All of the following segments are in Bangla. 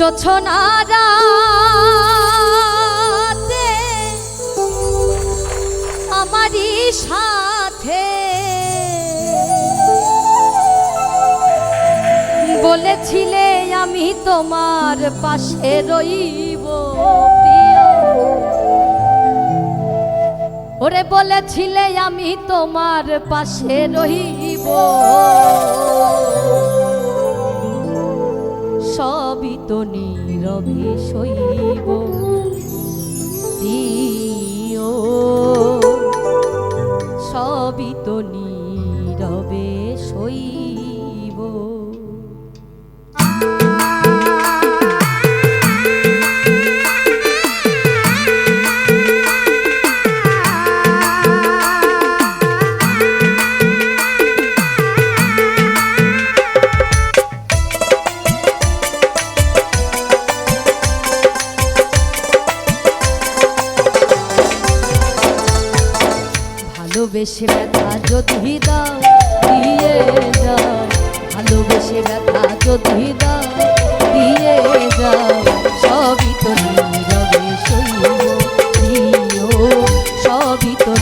জোছনারাতে আমারই সাথে। বলেছিলে আমি তোমার পাশে রইব ওরে বলেছিলে আমি তোমার পাশে রইব। সবই তো নীরবে শৈব প্রিয় সবই তো নীরবে সইব। ভালোবেসে ব্যথা যদি দাও দিয়ে যাও ভালোবেসে ব্যথা যদি দাও দিয়ে যাও সবই তো নীরবে সইও সবই তো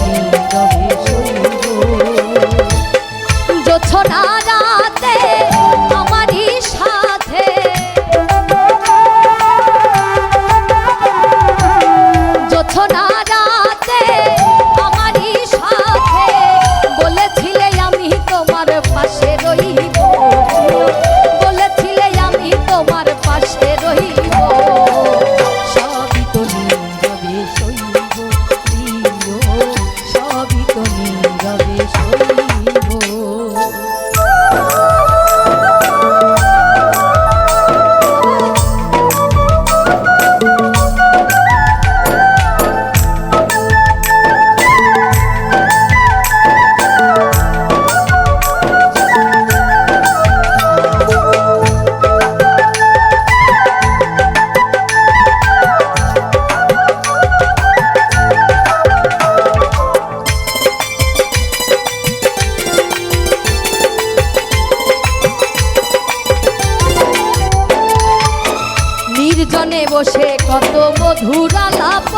নির্জনে বসে কত মধুর আলাপ।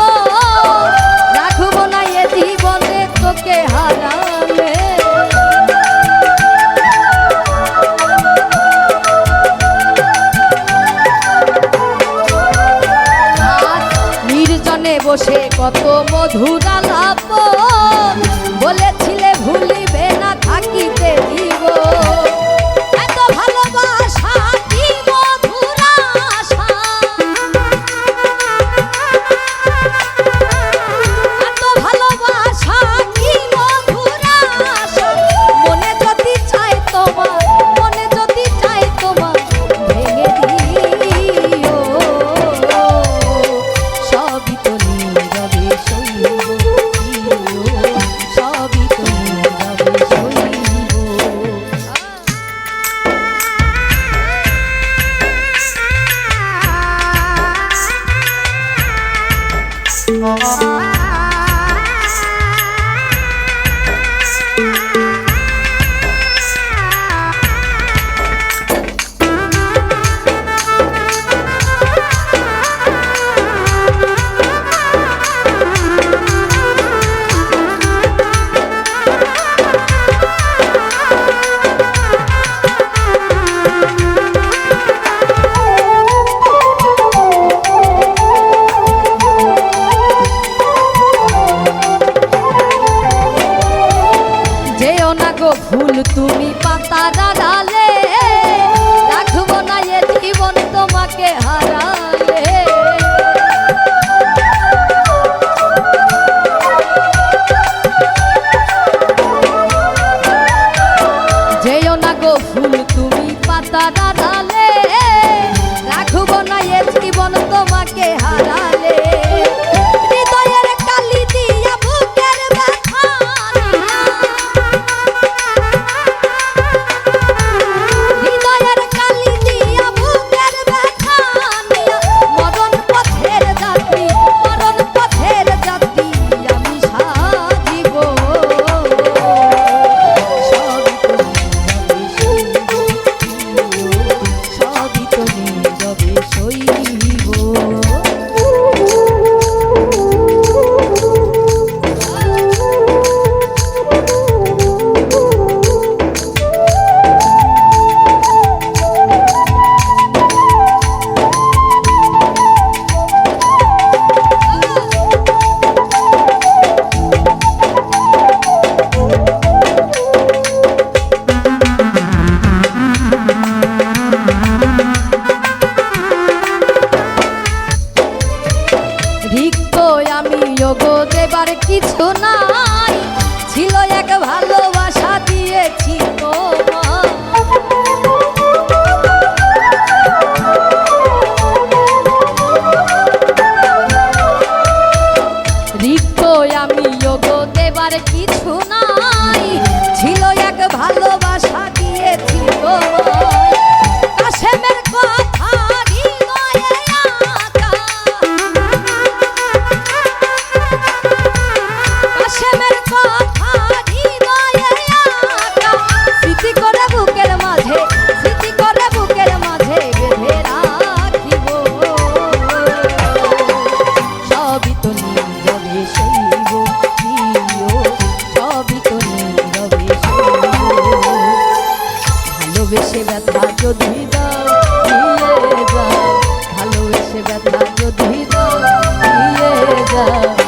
রাখব না জীবনে তোকে নির্জনে বসে কত মধুর আলাপ। বলেছিলে ভুলিবে না থাকিতে তুমি পাতা ডালে রাখব না এ জীবন তোমাকে হারালে। যেও না গো ফুল, তুমি পাতা ডালে দেবার কিছু নাই। ছিল এক ভালোবাসা দিয়েছি আমি যোগ দেবার কিছু না ব্যথা যদি দিয়ে যাও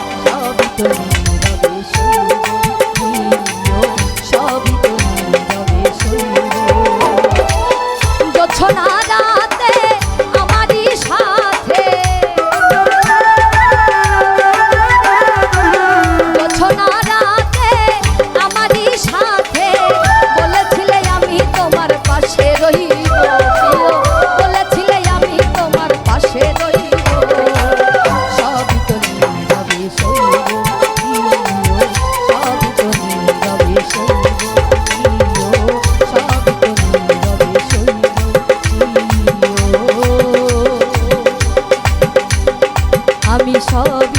প্রিয়